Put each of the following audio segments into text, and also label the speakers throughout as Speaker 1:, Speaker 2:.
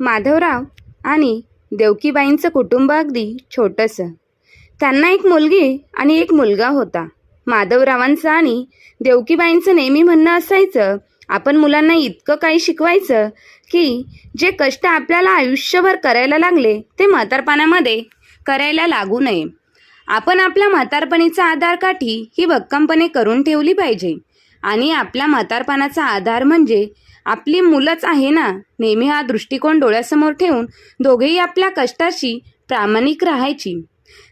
Speaker 1: माधवराव आणि देवकीबाईंचं कुटुंब अगदी छोटंसं. त्यांना एक मुलगी आणि एक मुलगा होता. माधवरावांचं आणि देवकीबाईंचं नेहमी म्हणणं असायचं आपण मुलांना इतकं काही शिकवायचं की जे कष्ट आपल्याला आयुष्यभर करायला लागले ते म्हातारपणामध्ये करायला लागू नये. आपण आपल्या म्हातारपणीचा आधार काठी ही भक्कमपणे करून ठेवली पाहिजे आणि आपल्या म्हातारपणाचा आधार म्हणजे आपली मुलंच आहे ना. नेहमी हा दृष्टिकोन डोळ्यासमोर ठेवून दोघेही आपल्या कष्टाशी प्रामाणिक राहायची.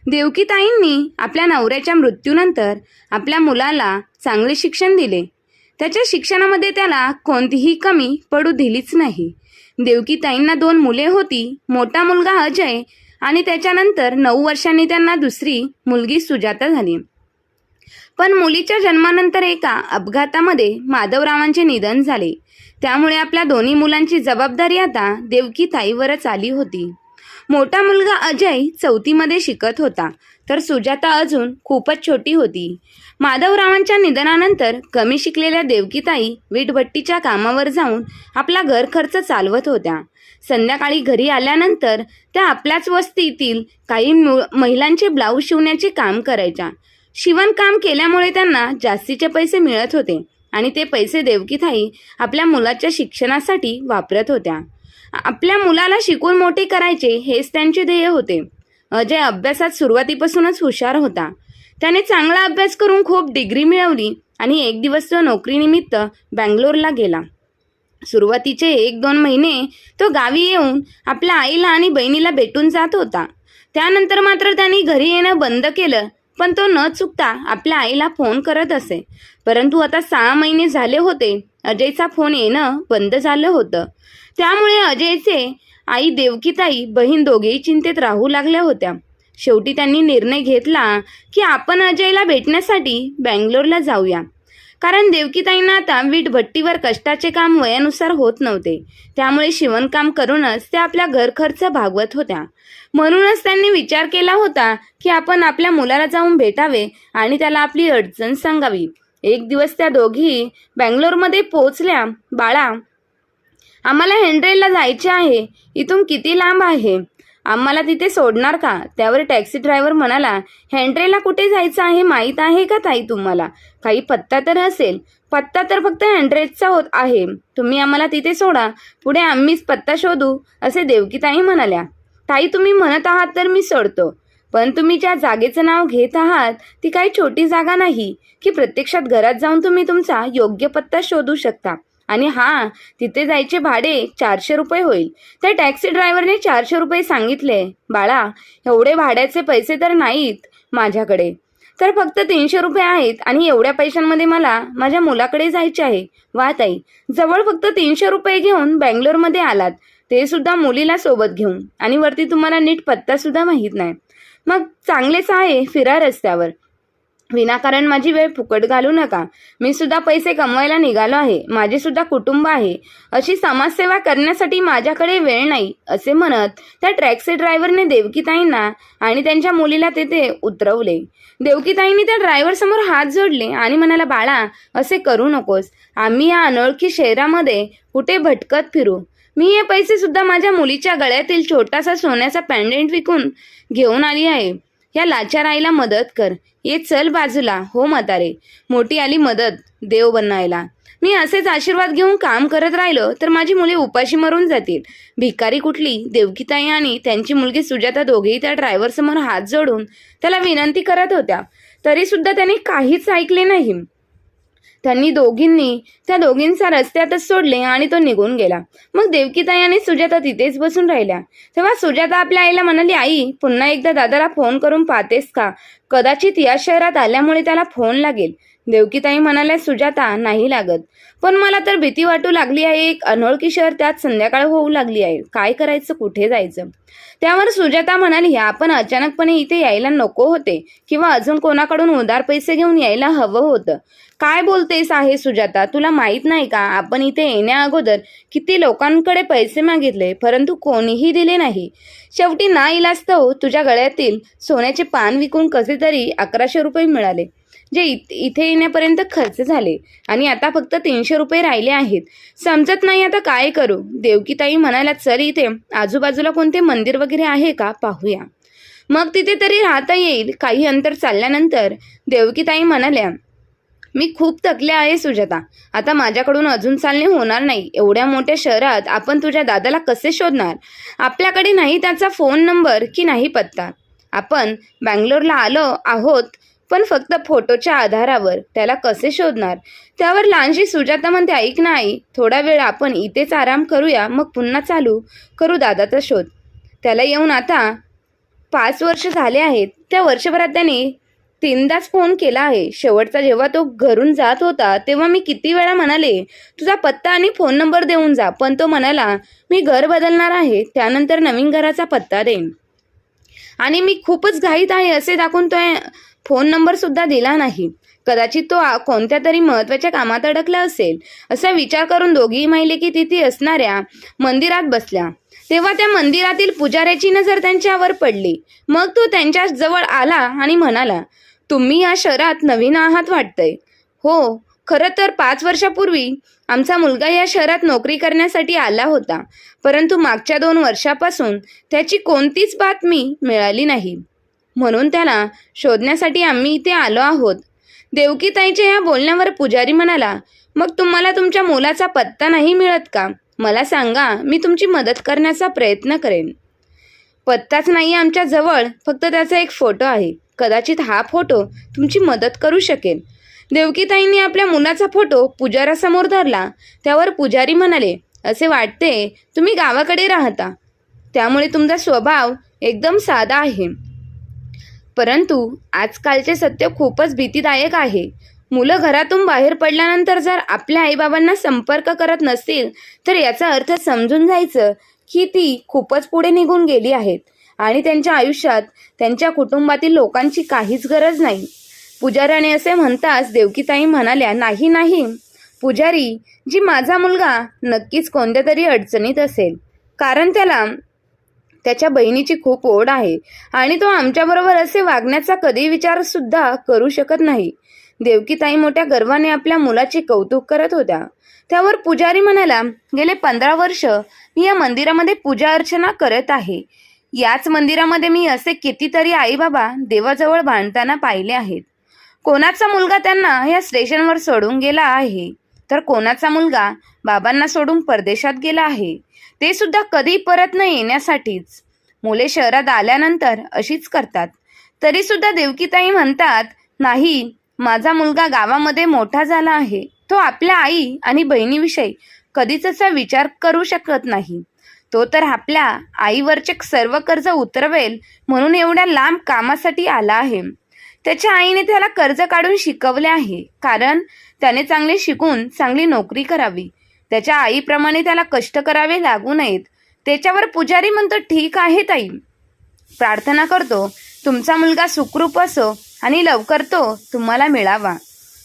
Speaker 1: देवकीताईंनी आपल्या नवऱ्याच्या मृत्यूनंतर आपल्या मुलाला चांगले शिक्षण दिले. त्याच्या शिक्षणामध्ये त्याला कोणतीही कमी पडू दिलीच नाही. देवकीताईंना दोन मुले होती मोठा मुलगा अजय आणि त्याच्यानंतर नऊ वर्षांनी त्यांना दुसरी मुलगी सुजाता झाली. पण मुलीच्या जन्मानंतर एका अपघातामध्ये माधवरावांचे निधन झाले. त्यामुळे आपल्या दोन्ही मुलांची जबाबदारी आता देवकी ताईवरच आली होती. मोठा मुलगा अजय चौथीमध्ये शिकत होता तर सुजाता अजून खूपच छोटी होती. माधवरावांच्या निधनानंतर कमी शिकलेल्या देवकीताई वीटभट्टीच्या कामावर जाऊन आपला घर खर्च चालवत होत्या. संध्याकाळी घरी आल्यानंतर त्या आपल्याच वस्तीतील काही महिलांचे ब्लाऊज शिवण्याचे काम करायच्या. शिवणकाम केल्यामुळे त्यांना जास्तीचे पैसे मिळत होते. आणि ते पैसे देवकीताई आपल्या मुलाच्या शिक्षणासाठी वापरत होत्या. आपल्या मुलाला शिकून मोठे करायचे हेच त्यांचे ध्येय होते. अजय अभ्यासात सुरुवातीपासूनच हुशार होता. त्याने चांगला अभ्यास करून खूप डिग्री मिळवली आणि एक दिवस तो नोकरीनिमित्त बँगलोरला गेला. सुरुवातीचे एक दोन महिने तो गावी येऊन आपल्या आईला आणि बहिणीला भेटून जात होता. त्यानंतर मात्र त्यांनी घरी येणं बंद केलं. पण तो न चुकता आपल्या आईला फोन करत असे. परंतु आता सहा महिने झाले होते. अजयचा फोन येणं बंद झालं होतं. त्यामुळे अजयचे आई देवकीताई बहीण दोघेही चिंतेत राहू लागल्या होत्या. शेवटी त्यांनी निर्णय घेतला की आपण अजयला भेटण्यासाठी बँगलोरला जाऊया. कारण देवकीताईंना आता वीट भट्टीवर कष्टाचे काम वयानुसार होत नव्हते. त्यामुळे शिवणकाम करूनच त्या आपल्या घरखर्च भागवत होत्या. म्हणूनच त्यांनी विचार केला होता की आपण आपल्या मुलाला जाऊन भेटावे आणि त्याला आपली अडचण सांगावी. एक दिवस त्या दोघी बँगलोरमध्ये पोहोचल्या बाळा आम्हाला हेंड्रेलला जायचे आहे. इथून किती लांब आहे? आम्हाला तिथे सोडणार का? त्यावर टॅक्सी ड्रायव्हर म्हणाला हँड्रेला कुठे जायचं आहे माहीत आहे का ताई तुम्हाला? काही पत्ता तर असेल. पत्ता तर फक्त हँड्रेडचा होत आहे. तुम्ही आम्हाला तिथे सोडा. पुढे आम्हीच पत्ता शोधू असे देवकीताई म्हणाल्या. ताई तुम्ही म्हणत आहात तर मी सोडतो. पण तुम्ही ज्या जागेचं नाव घेत आहात ती काही छोटी जागा नाही. की प्रत्यक्षात घरात जाऊन तुम्ही तुमचा योग्य पत्ता शोधू शकता. आणि हां तिथे जायचे भाडे चारशे रुपये होईल. त्या टॅक्सी ड्रायव्हरने चारशे रुपये सांगितले बाळा एवढे भाड्याचे पैसे तर नाहीत माझ्याकडे. तर फक्त तीनशे रुपये आहेत आणि एवढ्या पैशांमध्ये मला माझ्या मुलाकडे जायचे आहे. वा ताई जवळ फक्त तीनशे रुपये घेऊन बँगलोरमध्ये आलात. ते सुद्धा मुलीला सोबत घेऊन. आणि वरती तुम्हाला नीट पत्ता सुद्धा माहीत नाही. मग चांगलेच आहे फिरा रस्त्यावर. विनाकारण माझी वेळ फुकट घालू नका. मी सुद्धा पैसे कमवायला निघालो आहे. माझे सुद्धा कुटुंब आहे. अशी समाजसेवा करण्यासाठी माझ्याकडे वेळ नाही असे म्हणत त्या टॅक्सी ड्रायव्हरने देवकीताईंना आणि त्यांच्या मुलीला तेथे उतरवले. देवकीताईंनी त्या ड्रायव्हर समोर हात जोडले आणि म्हणाला बाळा असे करू नकोस. आम्ही या अनोळखी शहरामध्ये कुठे भटकत फिरू? मी हे पैसे सुद्धा माझ्या मुलीच्या गळ्यातील छोटासा सोन्याचा पॅन्डेंट विकून घेऊन आली आहे. या लाचार आईला मदत कर. ये चल बाजूला. हो म्हातारे. मोठी आली मदत. देव बनायला मी असेच आशीर्वाद घेऊन काम करत राहिलो तर माझी मुले उपाशी मरून जातील. भिकारी कुठली? देवकीताई आणि त्यांची मुलगी सुजाता दोघेही त्या ड्रायव्हर समोर हात जोडून त्याला विनंती करत होत्या. तरी सुद्धा त्याने काहीच ऐकले नाही. त्यांनी दोघींनी त्या दोघींचा रस्त्यातच सोडले आणि तो निघून गेला. मग देवकीताई आणि सुजाता तिथेच बसून राहिल्या. तेव्हा सुजाता आपल्या आईला म्हणाली आई पुन्हा एकदा दादाला फोन करून पाहतेस का? कदाचित या शहरात आल्यामुळे त्याला फोन लागेल. देवकीताई म्हणाल्या सुजाता नाही लागत. पण मला तर भीती वाटू लागली आहे. एक अनोळखी शहर त्यात संध्याकाळ होऊ लागली आहे. काय करायचं? कुठे जायचं? त्यावर सुजाता म्हणाली आपण अचानकपणे इथे यायला नको होते किंवा अजून कोणाकडून उधार पैसे घेऊन यायला हवं होतं. काय बोलतेस आहे सुजाता? तुला माहीत नाही का? आपण इथे येण्या अगोदर किती लोकांकडे पैसे मागितले परंतु कोणीही दिले नाही. शेवटी ना इलास्तव हो, तुझ्या गळ्यातील सोन्याचे पान विकून कसे तरी अकराशे रुपये मिळाले. जे इथे येण्यापर्यंत खर्च झाले. आणि आता फक्त तीनशे रुपये राहिले आहेत. समजत नाही आता काय करू? देवकीताई म्हणाल्या चल इथे आजूबाजूला कोणते मंदिर वगैरे आहे का? पाहूया. मग तिथे तरी राहता येईल. काही अंतर चालल्यानंतर देवकीताई म्हणाल्या मी खूप थकले आहे सुजाता. आता माझ्याकडून अजून चालणे होणार नाही. एवढ्या मोठ्या शहरात आपण तुझ्या दादाला कसे शोधणार? आपल्याकडे नाही त्याचा फोन नंबर की नाही पत्ता? आपण बँगलोरला आलो आहोत पण फक्त फोटोच्या आधारावर त्याला कसे शोधणार? त्यावर लहानशी सुजाता म्हणते ऐक ना आई थोडा वेळ आपण इथेच आराम करूया मग पुन्हा चालू करू दादाचा शोध. त्याला येऊन आता पाच वर्ष झाले आहेत. त्या वर्षभरात त्याने तीनदाच फोन केला आहे. शेवटचा जेव्हा तो घरून जात होता तेव्हा मी किती वेळा म्हणाले तुझा पत्ता आणि फोन नंबर देऊन जा. पण तो म्हणाला मी घर बदलणार आहे त्यानंतर नवीन घराचा पत्ता देईन. आणि मी खूपच घाईत आहे असे दाखवून तो फोन नंबर सुद्धा दिला नाही. कदाचित तो कोणत्या तरी महत्त्वाच्या कामात अडकला असेल असा विचार करून दोघीही महिलेकी तिथे असणाऱ्या मंदिरात बसल्या. तेव्हा त्या मंदिरातील पुजाऱ्याची नजर त्यांच्यावर पडली. मग तो त्यांच्या जवळ आला आणि म्हणाला तुम्ही या शहरात नवीन आहात वाटतंय. हो खरं तर पाच वर्षापूर्वी आमचा मुलगा या शहरात नोकरी करण्यासाठी आला होता. परंतु मागच्या दोन वर्षापासून त्याची कोणतीच बातमी मिळाली नाही. म्हणून त्याला शोधण्यासाठी आम्ही इथे आलो आहोत. देवकीताईच्या या बोलण्यावर पुजारी म्हणाला मग तुम्हाला तुमच्या मुलाचा पत्ता नाही मिळत का? मला सांगा मी तुमची मदत करण्याचा प्रयत्न करेन. पत्ताच नाही आमच्या जवळ फक्त त्याचा एक फोटो आहे. कदाचित हा फोटो तुमची मदत करू शकेल. देवकीताईंनी आपल्या मुलाचा फोटो पुजारासमोर धरला. त्यावर पुजारी म्हणाले असे वाटते तुम्ही गावाकडे राहता. त्यामुळे तुमचा स्वभाव एकदम साधा आहे. परंतु आजकालचे सत्य खूपच भीतीदायक आहे. मुलं घरातून बाहेर पडल्यानंतर जर आपल्या आईबाबांना संपर्क करत नसतील तर याचा अर्थ समजून जायचं की ती खूपच पुढे निघून गेली आहेत आणि त्यांच्या आयुष्यात त्यांच्या कुटुंबातील लोकांची काहीच गरज नाही. पुजाऱ्याने असे म्हणताच देवकीताई म्हणाल्या नाही नाही. पुजारी जी माझा मुलगा नक्कीच कोणत्या तरी अडचणीत असेल. कारण त्याला त्याच्या बहिणीची खूप ओढ आहे आणि तो आमच्याबरोबर असे वागण्याचा कधी विचार सुद्धा करू शकत नाही. देवकीताई मोठ्या गर्वाने आपल्या मुलाचे कौतुक करत होत्या. त्यावर पुजारी म्हणाला गेले पंधरा वर्ष मी या मंदिरामध्ये पूजा अर्चना करत आहे. याच मंदिरामध्ये मी असे कितीतरी आईबाबा देवाजवळ बांधताना पाहिले आहेत. कोणाचा मुलगा त्यांना या स्टेशनवर सोडून गेला आहे? तर कोणाचा मुलगा बाबांना सोडून परदेशात गेला आहे? ते सुद्धा कधी परत न येण्यासाठीच. मुले शहरात आल्यानंतर अशीच करतात. तरी सुद्धा देवकीताई म्हणतात नाही माझा मुलगा गावामध्ये मोठा झाला आहे. तो आपल्या आई आणि बहिणीविषयी कधीच असा विचार करू शकत नाही. तो तर आपल्या आईवरचे सर्व कर्ज उतरवेल म्हणून एवढ्या लांब कामासाठी आला आहे. त्याच्या आईने त्याला कर्ज काढून शिकवले आहे. कारण त्याने चांगले शिकून चांगली नोकरी करावी. त्याच्या आईप्रमाणे त्याला कष्ट करावे लागू नयेत. त्याच्यावर पुजारी म्हणतो ठीक आहे ताई. प्रार्थना करतो. तुमचा मुलगा सुखरूप असो आणि लवकर तो तुम्हाला मिळावा.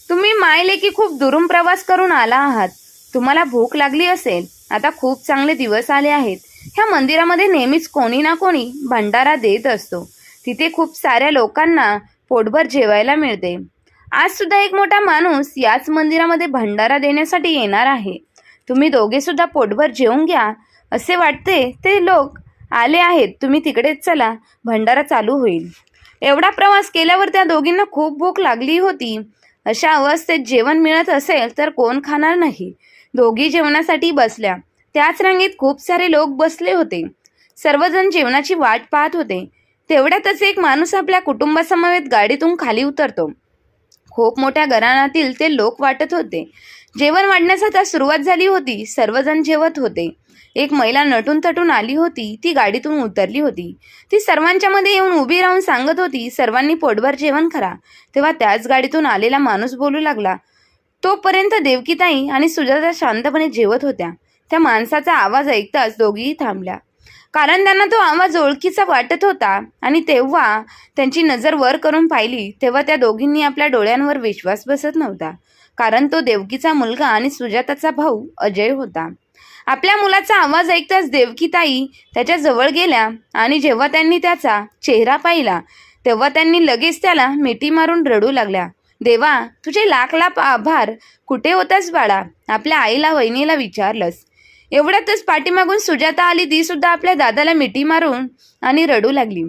Speaker 1: तुम्ही मायले की खूप दुरून प्रवास करून आला आहात. तुम्हाला भूक लागली असेल. आता खूप चांगले दिवस आले आहेत. ह्या मंदिरामध्ये नेहमीच कोणी ना कोणी भंडारा देत असतो. तिथे खूप साऱ्या लोकांना पोटभर जेवायला मिळते. आज सुद्धा एक मोठा माणूस याच मंदिरामध्ये भंडारा देण्यासाठी येणार आहे. तुम्ही दोघे सुद्धा पोटभर जेवून घ्या असे वाटते ते लोक आले आहेत. तुम्ही तिकडेच चला भंडारा चालू होईल. एवढा प्रवास केल्यावर त्या दोघींना खूप भूक लागली होती. अशा अवस्थेत जेवण मिळत असेल तर कोण खाणार नाही. दोघी जेवणासाठी बसल्या. त्याच रांगेत खूप सारे लोक बसले होते. सर्वजण जेवणाची वाट पाहत होते. तेवढ्यातच एक माणूस आपल्या कुटुंबासमवेत गाडीतून खाली उतरतो. खूप मोठ्या घराण्यातील ते लोक वाटत होते. जेवण वाढण्यास आता सुरुवात झाली होती. सर्वजण जेवत होते. एक महिला नटून तटून आली होती. ती गाडीतून उतरली होती. ती सर्वांच्या मध्ये येऊन उभी राहून सांगत होती सर्वांनी पोटभर जेवण करा. तेव्हा त्याच गाडीतून आलेला माणूस बोलू लागला. तोपर्यंत देवकीताई आणि सुजाता शांतपणे जेवत होत्या. त्या माणसाचा आवाज ऐकताच दोघीही थांबल्या. कारण त्यांना तो आवाज ओळखीचा वाटत होता आणि तेव्हा त्यांची नजर वर करून पाहिली तेव्हा त्या दोघींनी आपल्या डोळ्यांवर विश्वास बसत नव्हता. कारण तो देवकीचा मुलगा आणि सुजाताचा भाऊ अजय होता. आपल्या मुलाचा आवाज ऐकताच देवकीताई त्याच्याजवळ गेल्या आणि जेव्हा त्यांनी त्याचा चेहरा पाहिला तेव्हा त्यांनी लगेच त्याला मिठी मारून रडू लागल्या. देवा तुझे लाख लाख आभार. कुठे होतास बाळा? आपल्या आईला वहिनीला विचारलंस. एवढ्यातच पाठीमागून सुजाता आली ती सुद्धा आपल्या दादाला मिठी मारून आणि रडू लागली.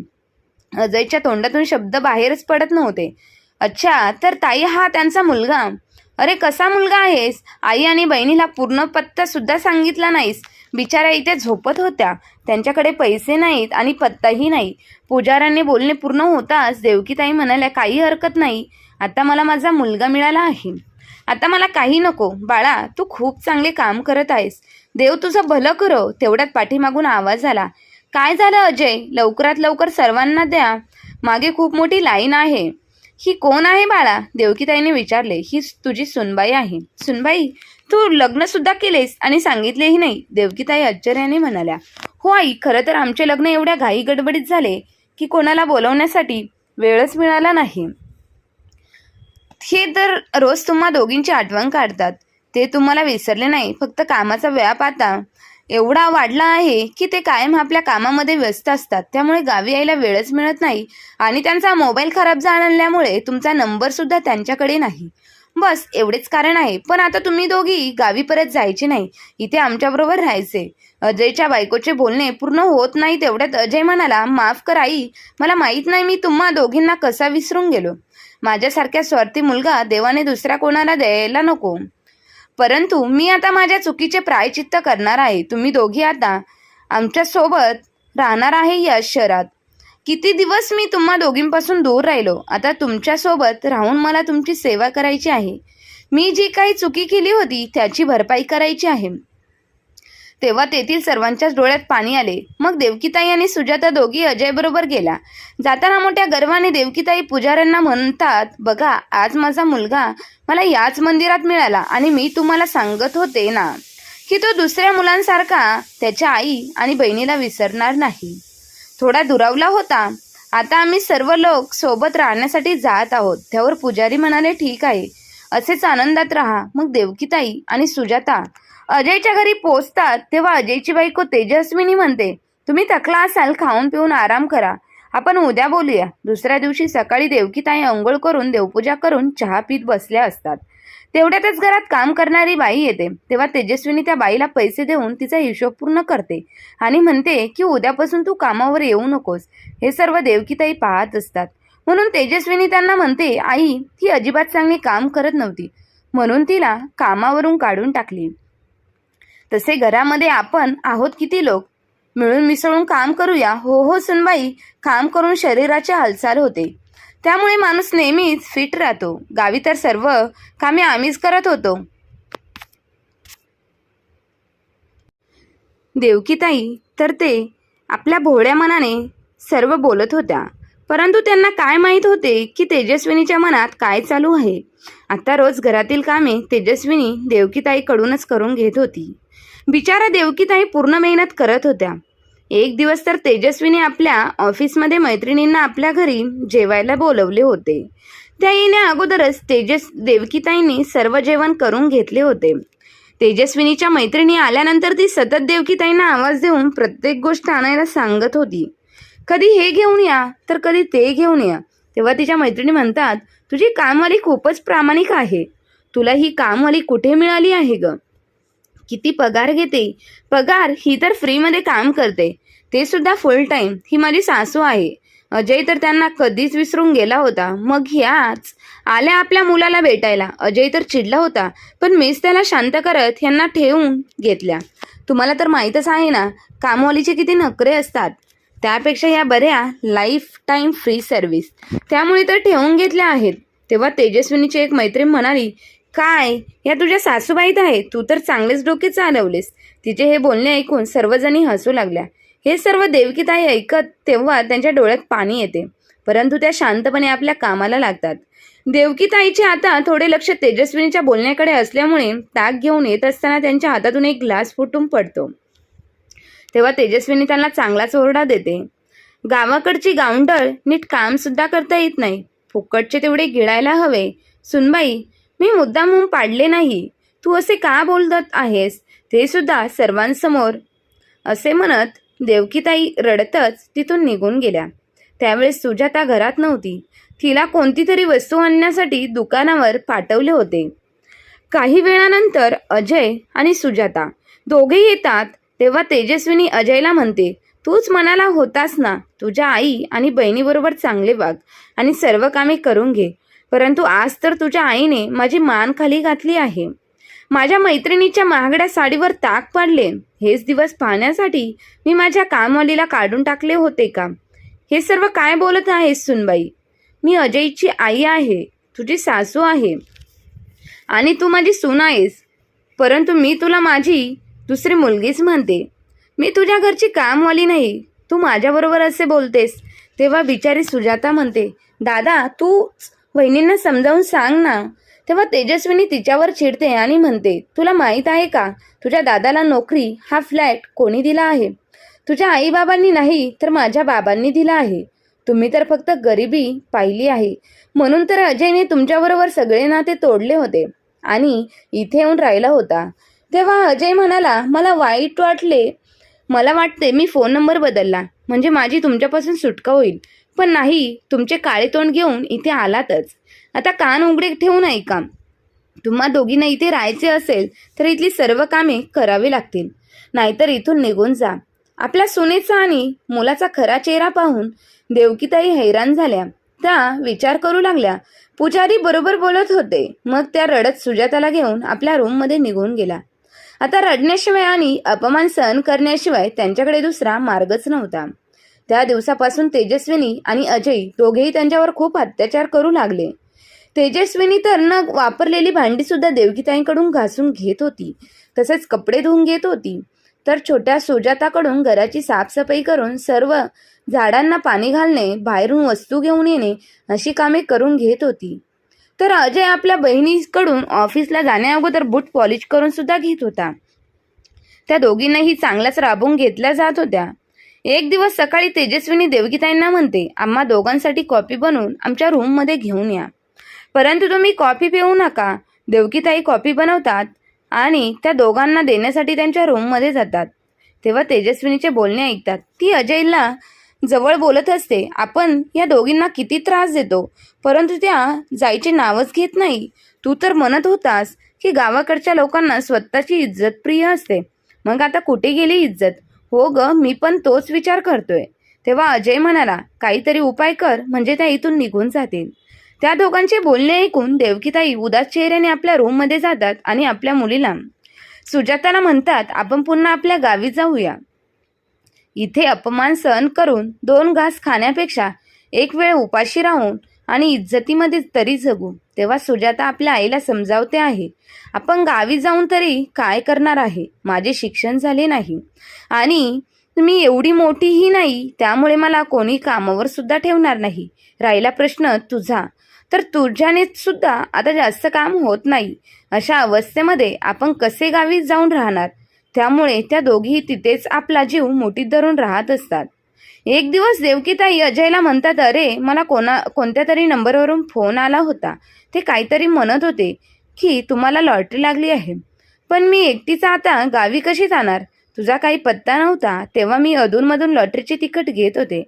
Speaker 1: अजयच्या तोंडातून शब्द बाहेरच पडत नव्हते. अच्छा तर ताई हा त्यांचा मुलगा. अरे कसा मुलगा आहेस? आई आणि बहिणीला पूर्ण पत्तासुद्धा सांगितला नाहीस. बिचारा इथे झोपत होत्या. त्यांच्याकडे पैसे नाहीत आणि पत्ताही नाही. पुजाऱ्यांनी बोलणे पूर्ण होताच देवकीताई म्हणाल्या काही हरकत नाही. आता मला माझा मुलगा मिळाला आहे. आता मला काही नको. बाळा तू खूप चांगले काम करत आहेस. देव तुझं भलं करो. तेवढ्यात पाठीमागून आवाज आला काय झालं अजय? लवकरात लवकर सर्वांना द्या. मागे खूप मोठी लाईन आहे. ही कोण आहे बाळा? देवकीताईने विचारले. ही तुझी सुनबाई आहे. सुनबाई तू लग्न सुद्धा केलेस आणि सांगितलेही नाही. देवकीताई आश्चर्याने म्हणाल्या हो आई खरं तर आमचे लग्न एवढ्या घाई गडबडीत झाले की कोणाला बोलवण्यासाठी वेळच मिळाला नाही. हे तर रोज तुम्हा दोघींची आठवण काढतात. ते तुम्हाला विसरले नाही. फक्त कामाचा व्याप आता एवढा वाढला आहे की ते कायम आपल्या कामामध्ये व्यस्त असतात. त्यामुळे गावी यायला वेळच मिळत नाही आणि त्यांचा मोबाईल खराब जाणल्यामुळे तुमचा नंबरसुद्धा त्यांच्याकडे नाही. बस एवढेच कारण आहे. पण आता तुम्ही दोघी गावी परत जायचे नाही. इथे आमच्याबरोबर राहायचे. अजयच्या बायकोचे बोलणे पूर्ण होत नाही तेवढ्यात अजय म्हणाला माफ कर आई मला माहीत नाही मी तुम्हा दोघींना कसा विसरून गेलो. माझ्यासारख्या स्वार्थी मुलगा देवाने दुसऱ्या कोणाला द्यायला नको. परंतु मी आता माझ्या चुकीचे प्रायचित्त करणार आहे. तुम्ही दोघी आता आमच्यासोबत राहणार आहे या शहरात. किती दिवस मी तुम्हा दोघींपासून दूर राहिलो. आता तुमच्यासोबत राहून मला तुमची सेवा करायची आहे. मी जी काही चुकी केली होती त्याची भरपाई करायची आहे. तेव्हा तेथील सर्वांच्याच डोळ्यात पाणी आले. मग देवकीताई आणि सुजाता दोघी अजयबरोबर गेला. जाताना मोठ्या गर्वाने देवकीताई पुजाऱ्यांना म्हणतात बघा आज माझा मुलगा मला याच मंदिरात मिळाला आणि मी तुम्हाला सांगत होते ना की तो दुसऱ्या मुलांसारखा त्याच्या आई आणि बहिणीला विसरणार नाही. थोडा दुरावला होता. आता आम्ही सर्व लोक सोबत राहण्यासाठी जात आहोत. त्यावर पुजारी म्हणाले ठीक आहे. असेच आनंदात राहा. मग देवकीताई आणि सुजाता अजयच्या घरी पोचतात तेव्हा अजयची बायको तेजस्विनी म्हणते तुम्ही थकला असाल खाऊन पिऊन आराम करा. आपण उद्या बोलूया. दुसऱ्या दिवशी सकाळी देवकीताई अंघोळ करून देवपूजा करून चहा पीत बसल्या असतात. तेवढ्यातच घरात काम करणारी बाई येते. तेव्हा तेजस्विनी त्या बाईला पैसे देऊन तिचा हिशोब पूर्ण करते आणि म्हणते की उद्यापासून तू कामावर येऊ नकोस. हे सर्व देवकीताई पाहत असतात. म्हणून तेजस्विनी त्यांना म्हणते आई ती अजिबात चांगली काम करत नव्हती. म्हणून तिला कामावरून काढून टाकली. तसे घरामध्ये आपण आहोत किती लोक? मिळून मिसळून काम करूया. हो हो सुनबाई. काम करून शरीराची हालचाल होते. त्यामुळे माणूस नेहमीच फिट राहतो. गावी तर सर्व कामे आम्हीच करत होतो. देवकीताई तर ते आपल्या भोळ्या मनाने सर्व बोलत होत्या. परंतु त्यांना काय माहीत होते की तेजस्विनीच्या मनात काय चालू आहे? आता रोज घरातील कामे तेजस्विनी देवकीताईकडूनच करून घेत होती. बिचारा देवकीताई पूर्ण मेहनत करत होत्या. एक दिवस तर तेजस्वीने आपल्या ऑफिसमध्ये मैत्रिणींना आपल्या घरी जेवायला बोलवले होते. त्या येण्या अगोदरच तेजस देवकीताईंनी सर्व जेवण करून घेतले होते. तेजस्विनीच्या मैत्रिणी आल्यानंतर ती सतत देवकीताईंना आवाज देऊन प्रत्येक गोष्ट आणायला सांगत होती. कधी हे घेऊन या तर कधी ते घेऊन या तेव्हा तिच्या मैत्रिणी म्हणतात तुझी कामवाली खूपच प्रामाणिक आहे. तुला ही कामवाली कुठे मिळाली आहे ग? किती पगार घेते? पगार ही तर फ्रीमध्ये काम करते. ते सुद्धा फुल टाईम ही माझी सासू आहे. अजय तर त्यांना कधीच विसरून गेला होता. मग ह्याच आल्या आपल्या मुलाला भेटायला. अजय तर चिडला होता पण मीच त्याला शांत करत यांना ठेवून घेतल्या. तुम्हाला तर माहीतच आहे ना कामवालीचे किती नखरे असतात. त्यापेक्षा या बऱ्या लाईफ टाईम फ्री सर्व्हिस त्यामुळे तर ठेवून घेतल्या आहेत. तेव्हा तेजस्विनीची एक मैत्रीण म्हणाली काय? या तुझ्या सासूबाईत आहे. तू तर चांगलेच डोके चालवलेस. तिचे हे बोलणे ऐकून सर्वजणी हसू लागल्या. हे सर्व देवकीताई ऐकत तेव्हा त्यांच्या डोळ्यात पाणी येते. परंतु त्या शांतपणे आपल्या कामाला लागतात. देवकीताईचे आता थोडे लक्ष तेजस्विनीच्या बोलण्याकडे असल्यामुळे ताक घेऊन येत असताना त्यांच्या हातातून एक ग्लास फुटून पडतो. तेव्हा तेजस्विनी त्यांना चांगलाच ओरडा देते. गावाकडची गावंडळ नीट कामसुद्धा करता येत नाही. फुकटचे तेवढे गिळायला हवे. सुनबाई मी मुद्दाम पाडले नाही. तू असे का बोलत आहेस? ते सुद्धा सर्वांसमोर. असे म्हणत देवकीताई रडतच तिथून निघून गेल्या. त्यावेळेस सुजाता घरात नव्हती. तिला कोणती तरी वस्तू आणण्यासाठी दुकानावर पाठवले होते. काही वेळानंतर अजय आणि सुजाता दोघे येतात तेव्हा तेजस्विनी अजयला म्हणते तूच मनाला होतास ना. तुझ्या आई आणि बहिणीबरोबर चांगले वाग आणि सर्व कामे करून घे. परंतु आज तर तुझ्या आईने माझी मान खाली घातली आहे. माझ्या मैत्रिणीच्या महागड्या साडीवर ताक पाडले. हेच दिवस पाहण्यासाठी मी माझ्या कामवालीला काढून टाकले होते का? हे सर्व काय बोलत आहेस सुनबाई? मी अजयची आई आहे. तुझी सासू आहे. आणि तू माझी सून आहेस. परंतु मी तुला माझी दुसरी मुलगीच म्हणते. मी तुझ्या घरची कामवाली नाही. तू माझ्याबरोबर असे बोलतेस. तेव्हा बिचारी सुजाता म्हणते दादा तू वहिनींना समजावून सांग ना. तेव्हा तेजस्विनी तिच्यावर चिडते आणि म्हणते तुला माहीत आहे का तुझ्या दादाला नोकरी हा फ्लॅट कोणी दिला आहे? तुझ्या आईबाबांनी नाही तर माझ्या बाबांनी दिला आहे. तुम्ही तर फक्त गरिबी पाहिली आहे. म्हणून तर अजयने तुमच्याबरोबर सगळे नाते तोडले होते आणि इथे येऊन राहिला होता. तेव्हा अजय म्हणाला मला वाईट वाटले. मला वाटते मी फोन नंबर बदलला. म्हणजे माझी तुमच्यापासून सुटका होईल. पण नाही तुमचे काळे तोंड घेऊन इथे आलातच. आता कान उघडे ठेवून ऐका. तुम्हा दोघींना इथे राहायचे असेल तर इथली सर्व कामे करावी लागतील. नाहीतर इथून निघून जा. आपल्या सुनेचा आणि मुलाचा खरा चेहरा पाहून देवकीताई हैराण झाल्या. त्या विचार करू लागल्या. पुजारी बरोबर बोलत होते. मग त्या रडत सुजाताला घेऊन आपल्या रूममध्ये निघून गेला. आता रडण्याशिवाय आणि अपमान सहन करण्याशिवाय त्यांच्याकडे दुसरा मार्गच नव्हता. त्या दिवसापासून तेजस्विनी आणि अजय दोघेही त्यांच्यावर खूप अत्याचार करू लागले. तेजस्विनी तर न वापरलेली भांडी सुद्धा देवगीताईंकडून घासून घेत होती. तसेच कपडे धुवून घेत होती. तर छोट्या सुजाताकडून घराची साफसफाई करून सर्व झाडांना पाणी घालणे बाहेरून वस्तू घेऊन येणे अशी कामे करून घेत होती. तर अजय आपल्या बहिणीकडून ऑफिसला जाण्या अगोदर बूट पॉलिश करून सुद्धा घेत होता. त्या दोघींनाही चांगल्याच राबवून घेतल्या जात होत्या. एक दिवस सकाळी तेजस्विनी देवगीताईंना म्हणते आम्हा दोघांसाठी कॉफी बनवून आमच्या रूममध्ये घेऊन या. परंतु तुम्ही कॉफी पिऊ नका. देवकीताई कॉफी बनवतात आणि त्या दोघांना देण्यासाठी त्यांच्या रूममध्ये जातात. तेव्हा तेजस्विनीचे बोलणे ऐकतात. ती अजयला जवळ बोलत असते. आपण या दोघींना किती त्रास देतो. परंतु त्या जायचे नावच घेत नाही. तू तर म्हणत होतास की गावाकडच्या लोकांना स्वतःची इज्जत प्रिय असते. मग आता कुठे गेली इज्जत? हो ग मी पण तोच विचार करतोय. तेव्हा अजय म्हणाला काहीतरी उपाय कर म्हणजे त्या इथून निघून जातील. त्या दोघांचे बोलणे ऐकून देवकीताई उदास चेहऱ्याने आपल्या रूममध्ये जातात आणि आपल्या मुलीला सुजाताला म्हणतात आपण पुन्हा आपल्या गावी जाऊया. इथे अपमान सहन करून दोन घास खाण्यापेक्षा एक वेळ उपाशी राहून आणि इज्जतीमध्ये तरी जगू. तेव्हा सुजाता आपल्या आईला समजावते आहे. आपण गावी जाऊन तरी काय करणार आहे? माझे शिक्षण झाले नाही. आणि मी एवढी मोठीही नाही त्यामुळे मला कोणी कामावर सुद्धा ठेवणार नाही. राहिला प्रश्न तुझा. तर तुझ्याने सुद्धा आता जास्त काम होत नाही. अशा अवस्थेमध्ये आपण कसे गावी जाऊन राहणार? त्यामुळे त्या दोघी तिथेच आपला जीव मोठीत धरून राहत असतात. एक दिवस देवकीताई अजयला म्हणतात अरे मला कोणा कोणत्या तरी नंबरवरून फोन आला होता. ते काहीतरी म्हणत होते की तुम्हाला लॉटरी लागली आहे. पण मी एकटीचा आता गावी कशी जाणार? तुझा काही पत्ता नव्हता. तेव्हा मी अधूनमधून लॉटरीचे तिकट घेत होते.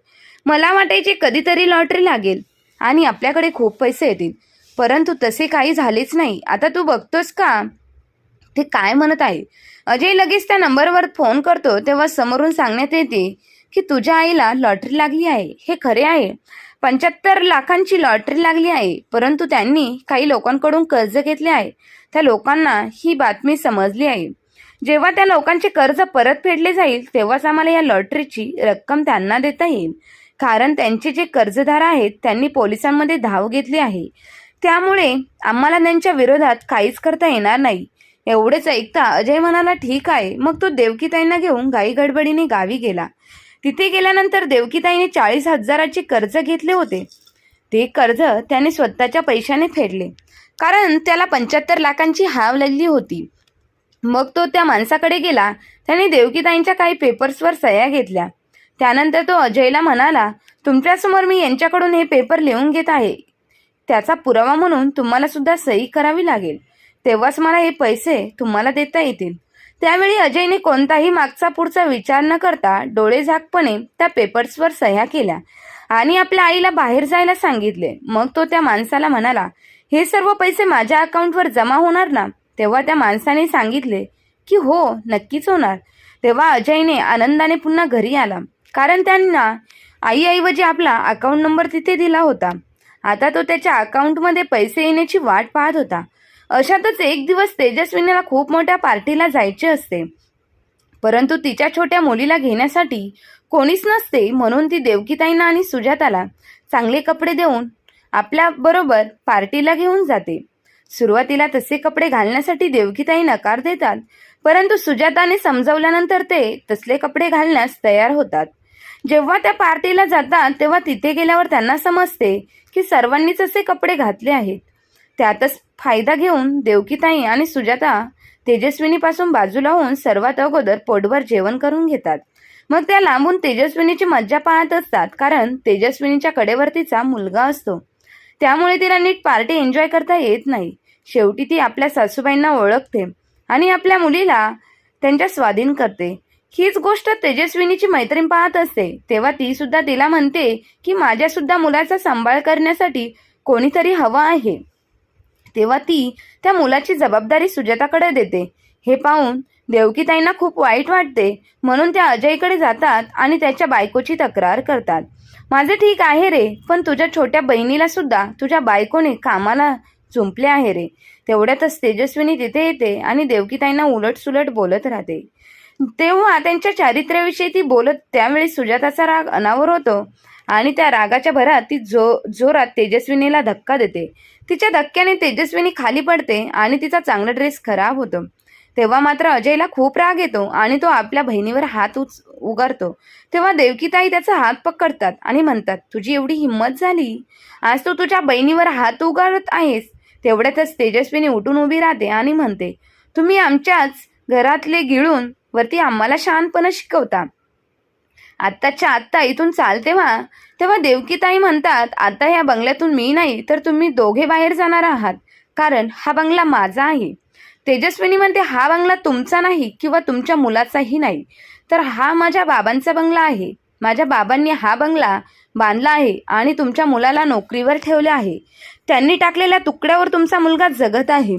Speaker 1: मला वाटायचे कधीतरी लॉटरी लागेल आणि आपल्याकडे खूप पैसे येतील. परंतु तसे काही झालेच नाही. आता तू बघतोस का? ते काय म्हणत आहे? अजय लगेच त्या नंबरवर फोन करतो तेव्हा समोरून सांगण्यात येते की तुझ्या आईला लॉटरी लागली आहे. हे खरे आहे. पंच्याहत्तर लाखांची लॉटरी लागली आहे. परंतु त्यांनी काही लोकांकडून कर्ज घेतले आहे. त्या लोकांना ही बातमी समजली आहे. जेव्हा त्या लोकांचे कर्ज परत फेडले जाईल तेव्हाच आम्हाला या लॉटरीची रक्कम त्यांना देता येईल. कारण त्यांचे जे कर्जदार आहेत त्यांनी पोलिसांमध्ये धाव घेतली आहे. त्यामुळे आम्हाला त्यांच्या विरोधात काहीच करता येणार नाही. एवढेच ऐकता अजय म्हणाला ठीक आहे. मग तो देवकीताईंना घेऊन गाई गडबडीने गावी गेला. तिथे गेल्यानंतर देवकीताईने चाळीस हजाराचे कर्ज घेतले होते. ते कर्ज त्याने स्वतःच्या पैशाने फेडले. कारण त्याला पंच्याहत्तर लाखांची हाव लागली होती. मग तो त्या माणसाकडे गेला. त्याने देवकीताईंच्या काही पेपर्सवर सह्या घेतल्या. त्यानंतर तो अजयला म्हणाला तुमच्यासमोर मी यांच्याकडून हे पेपर लिहून घेत आहे. त्याचा पुरावा म्हणून तुम्हाला सुद्धा सही करावी लागेल. तेव्हाच मला हे पैसे तुम्हाला देता येतील. त्यावेळी अजयने कोणताही मागचा पुढचा विचार न करता डोळे झाकपणे त्या पेपर्सवर सह्या केल्या आणि आपल्या आईला बाहेर जायला सांगितले. मग तो त्या माणसाला म्हणाला हे सर्व पैसे माझ्या अकाउंटवर जमा होणार ना? तेव्हा त्या माणसाने सांगितले की हो नक्कीच होणार. तेव्हा अजयने आनंदाने पुन्हा घरी आला कारण त्यांना आईऐवजी आपला अकाउंट नंबर तिथे दिला होता. आता तो त्याच्या अकाउंटमध्ये पैसे येण्याची वाट पाहत होता. अशातच एक दिवस तेजस्विनीला खूप मोठ्या पार्टीला जायचे असते. परंतु तिच्या छोट्या मुलीला घेण्यासाठी कोणीच नसते म्हणून ती देवकीताईंना आणि सुजाताला चांगले कपडे देऊन आपल्या बरोबर पार्टीला घेऊन जाते. सुरुवातीला तसे कपडे घालण्यासाठी देवकीताई नकार देतात परंतु सुजाताने समजवल्यानंतर ते तसले कपडे घालण्यास तयार होतात. जेव्हा त्या पार्टीला जातात तेव्हा तिथे गेल्यावर त्यांना समजते की सर्वांनीच असे कपडे घातले आहेत. त्यातच फायदा घेऊन देवकीताई आणि सुजाता तेजस्विनीपासून बाजूला होऊन सर्वात अगोदर पोटभर जेवण करून घेतात. मग त्या लांबून तेजस्विनीची मज्जा पाहत असतात कारण तेजस्विनीच्या कडेवर तिचा मुलगा असतो. त्यामुळे तिला नीट पार्टी एन्जॉय करता येत नाही. शेवटी ती आपल्या सासूबाईंना ओळखते आणि आपल्या मुलीला त्यांच्या स्वाधीन करते. हीच गोष्ट तेजस्विनीची मैत्रीण पाहत असते. तेव्हा ती सुद्धा तिला म्हणते की माझ्या सुद्धा मुलाचा सांभाळ करण्यासाठी कोणीतरी हवं आहे. तेव्हा ती त्या मुलाची जबाबदारी सुजाताकडे देते. हे पाहून देवकीताईंना खूप वाईट वाटते. म्हणून त्या अजयकडे जातात आणि त्याच्या बायकोची तक्रार करतात. माझं ठीक आहे रे पण तुझ्या छोट्या बहिणीला सुद्धा तुझ्या बायकोने कामाला जुंपले आहे रे. तेवढ्यातच तेजस्विनी तिथे येते आणि देवकीताईंना उलट सुलट बोलत राहते. तेव्हा त्यांच्या चारित्र्याविषयी ती बोलत त्यावेळी सुजाताचा राग अनावर होतो आणि त्या रागाच्या भरात ती जो जोरात तेजस्विनीला धक्का देते. तिच्या धक्क्याने तेजस्विनी खाली पडते आणि तिचा चांगला ड्रेस खराब होतो. तेव्हा मात्र अजयला खूप राग येतो आणि तो आपल्या बहिणीवर हात उच उगारतो. तेव्हा देवकीताई त्याचा हात पकडतात आणि म्हणतात तुझी एवढी हिंमत झाली? आज तू तुझ्या बहिणीवर हात उगारत आहेस. तेवढ्यातच तेजस्विनी उठून उभी राहते आणि म्हणते तुम्ही आमच्याच घरातले गिळून वरती आम्हाला शहाणपणा शिकवता. आत्ताच्या आत्ता इथून चाल तेव्हा. तेव्हा देवकीताई म्हणतात आता या बंगल्यातून मी नाही तर तुम्ही दोघे बाहेर जाणार आहात. कारण हा बंगला माझा आहे. तेजस्विनी म्हणते हा बंगला तुमचा नाही किंवा तुमच्या मुलाचाही नाही. तर हा माझ्या बाबांचा बंगला आहे. माझ्या बाबांनी हा बंगला बांधला आहे आणि तुमच्या मुलाला नोकरीवर ठेवले आहे. त्यांनी टाकलेल्या तुकड्यावर तुमचा मुलगा जगत आहे.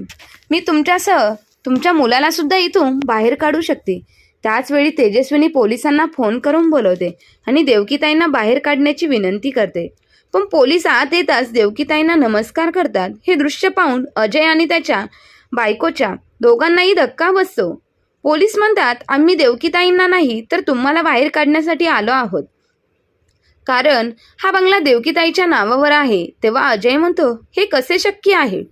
Speaker 1: मी तुमच्यासह तुमच्या मुलाला सुद्धा इथून बाहेर काढू शकते. त्याचवेळी तेजस्विनी पोलिसांना फोन करून बोलवते आणि देवकीताईंना बाहेर काढण्याची विनंती करते. पण पोलीस आत येताच देवकीताईंना नमस्कार करतात. हे दृश्य पाहून अजय आणि त्याच्या बायकोच्या दोघांनाही धक्का बसतो. पोलीस म्हणतात आम्ही देवकीताईंना नाही तर तुम्हाला बाहेर काढण्यासाठी आलो आहोत. कारण हा बंगला देवकीताईच्या नावावर आहे. तेव्हा अजय म्हणतो हे कसे शक्य आहे?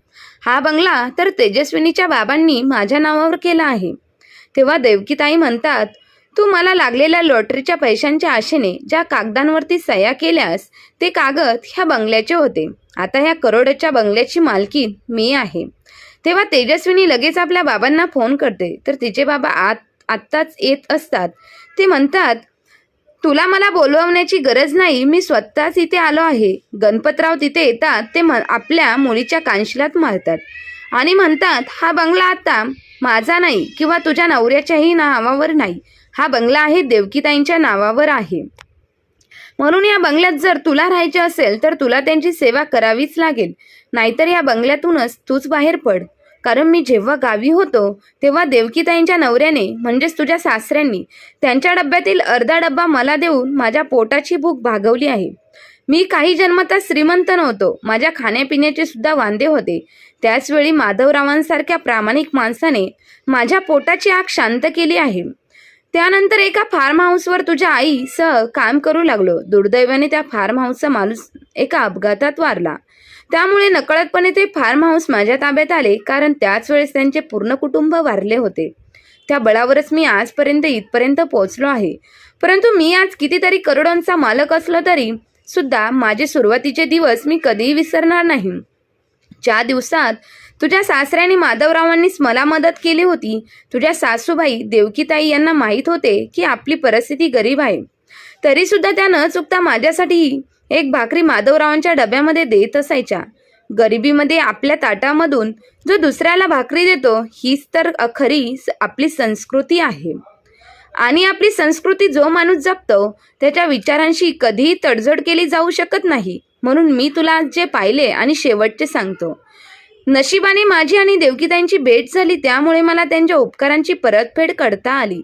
Speaker 1: हा बंगला तर तेजस्विनीच्या बाबांनी माझ्या नावावर केला आहे. तेव्हा देवकीताई म्हणतात तू मला लागलेल्या लॉटरीच्या पैशांच्या आशेने ज्या कागदांवरती सह्या केल्यास ते कागद ह्या बंगल्याचे होते. आता ह्या करोडच्या बंगल्याची मालकी मी आहे. तेव्हा तेजस्विनी लगेच आपल्या बाबांना फोन करते. तर तिचे बाबा आत आत्ताच येत असतात. ते म्हणतात तुला मला बोलवण्याची गरज नाही मी स्वतःच इथे आलो आहे. गणपतराव तिथे येतात ते म आपल्या मुलीच्या कांशिलात मारतात. आणि म्हणतात हा बंगला आता माझा नाही किंवा तुझ्या नवऱ्याच्याही नावावर नाही. हा बंगला आहे देवकीताईंच्या नावावर आहे. म्हणून या बंगल्यात जर तुला राहायचे असेल तर तुला त्यांची सेवा करावीच लागेल. नाहीतर या बंगल्यातूनच तूच बाहेर पड. कारण मी जेव्हा गावी होतो तेव्हा देवकीताईंच्या नवऱ्याने म्हणजेच तुझ्या सासऱ्यांनी त्यांच्या डब्यातील अर्धा डब्बा मला देऊन माझ्या पोटाची भूक भागवली आहे. मी काही जन्मता श्रीमंत नव्हतो. माझ्या खाण्यापिण्याचे सुद्धा वांदे होते. त्याचवेळी माधवरावांसारख्या प्रामाणिक माणसाने माझ्या पोटाची आग शांत केली आहे. त्यानंतर एका फार्म हाऊसवर तुझ्या आईसह काम करू लागलो. दुर्दैवाने त्या फार्म हाऊसचा माणूस एका अपघातात वारला. त्यामुळे नकळतपणे ते फार्म हाऊस माझ्या ताब्यात आले कारण त्याच वेळेस त्यांचे पूर्ण कुटुंब वारले होते. त्या बळावरच मी आजपर्यंत इथपर्यंत पोहोचलो आहे. परंतु मी आज कितीतरी करोडोंचा मालक असलो तरी सुद्धा माझे सुरुवातीचे दिवस मी कधीही विसरणार नाही. ज्या दिवसात तुझ्या सासऱ्याने माधवरावांनीच मला मदत केली होती तुझ्या सासूबाई देवकीताई यांना माहीत होते की आपली परिस्थिती गरीब आहे. तरी सुद्धा त्या न चुकता माझ्यासाठी एक भाकरी माधवरावांच्या डब्यामध्ये देत असायच्या. गरिबीमध्ये आपल्या ताटामधून जो दुसऱ्याला भाकरी देतो हीच तर खरी आपली संस्कृती आहे. आणि आपली संस्कृती जो माणूस जपतो त्याच्या विचारांशी कधीही तडजोड केली जाऊ शकत नाही. म्हणून मी तुला आज जे पाहिले आणि शेवटचे सांगतो. नशिबाने माझी आणि देवकीताईंची भेट झाली त्यामुळे मला त्यांच्या उपकारांची परतफेड करता आली.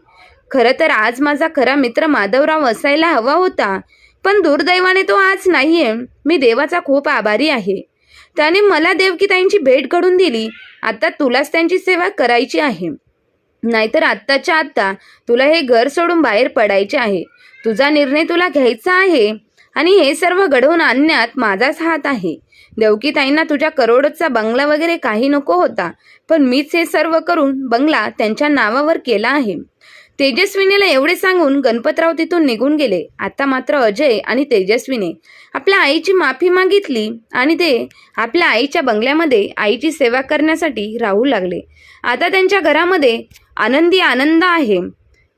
Speaker 1: खरं तर आज माझा खरा मित्र माधवराव असायला हवा होता पण दुर्दैवाने तो आज नाहीये. मी देवाचा खूप आभारी आहे. त्याने मला देवकीताईंची भेट घडून दिली. आता तुलाच त्यांची सेवा करायची आहे. नाहीतर आत्ताच्या आत्ता तुला हे घर सोडून बाहेर पडायचे आहे. तुझा निर्णय तुला घ्यायचा आहे आणि हे सर्व घडवून आणण्यात माझाच हात आहे. देवकीताईंना तुझ्या करोडचा बंगला वगैरे काही नको होता पण मीच हे सर्व करून बंगला त्यांच्या नावावर केला आहे. तेजस्विनीला एवढे सांगून गणपतराव तिथून निघून गेले. आता मात्र अजय आणि तेजस्वीने आपल्या आईची माफी मागितली आणि ते आपल्या आईच्या बंगल्यामध्ये आईची सेवा करण्यासाठी राहू लागले. आता त्यांच्या घरामध्ये आनंदी आनंद आहे.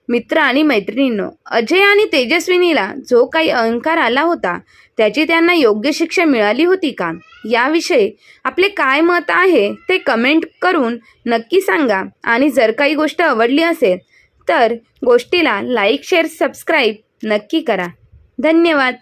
Speaker 1: मित्र आणि मैत्रिणींनो अजय आणि तेजस्विनीला जो काही अहंकार आला होता त्याची त्यांना योग्य शिक्षा मिळाली होती का? याविषयी आपले काय मत आहे ते कमेंट करून नक्की सांगा. आणि जर काही गोष्ट आवडली असेल तर गोष्टीला लाईक शेअर सबस्क्राईब नक्की करा. धन्यवाद.